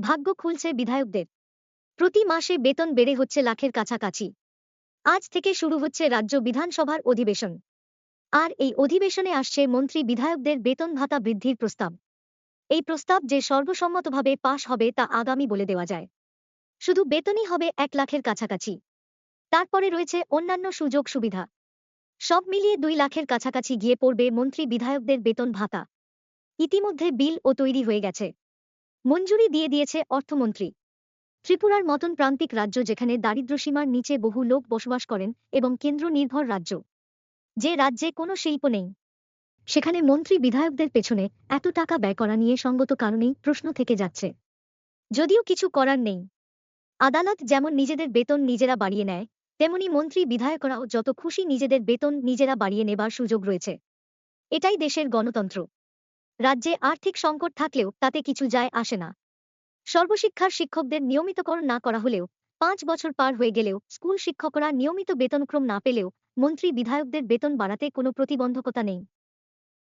ভাগ্য খুলছে বিধায়কদের। প্রতি মাসে বেতন বেড়ে হচ্ছে লাখের কাছাকাছি। আজ থেকে শুরু হচ্ছে রাজ্য বিধানসভার অধিবেশন। আর এই অধিবেশনে আসছে মন্ত্রী বিধায়কদের বেতন ভাতা বৃদ্ধির প্রস্তাব। এই প্রস্তাব যে সর্বসম্মতভাবে পাশ হবে তা আগামী বলে দেওয়া যায়। শুধু বেতনই হবে এক লাখের কাছাকাছি। তারপরে রয়েছে অন্যান্য সুযোগ সুবিধা। সব মিলিয়ে দুই লাখের কাছাকাছি গিয়ে পড়বে মন্ত্রী বিধায়কদের বেতন ভাতা। ইতিমধ্যে বিল ও তৈরি হয়ে গেছে। মঞ্জুরি দিয়ে দিয়েছে অর্থমন্ত্রী। ত্রিপুরার মতন প্রান্তিক রাজ্য যেখানে দারিদ্র্যসীমার নিচে বহু লোক বসবাস করেন এবং কেন্দ্র নির্ভর রাজ্য, যে রাজ্যে কোনো শিল্প নেই। সেখানে মন্ত্রী বিধায়কদের পেছনে এত টাকা ব্যয় করা নিয়ে সঙ্গত কারণেই প্রশ্ন থেকে যাচ্ছে। যদিও কিছু করার নেই। আদালত যেমন নিজেদের বেতন নিজেরা বাড়িয়ে নেয়, তেমনি মন্ত্রী বিধায়করাও যত খুশি নিজেদের বেতন নিজেরা বাড়িয়ে নেবার সুযোগ রয়েছে। এটাই দেশের গণতন্ত্র। রাজ্যে আর্থিক সংকট থাকলেও তাতে কিছু যায় আসে না। সর্বশিক্ষার শিক্ষকদের নিয়মিতকরণ না করা হলেও, পাঁচ বছর পার হয়ে গেলেও স্কুল শিক্ষকরা নিয়মিত বেতনক্রম না পেলেও মন্ত্রী বিধায়কদের বেতন বাড়াতে কোনো প্রতিবন্ধকতা নেই।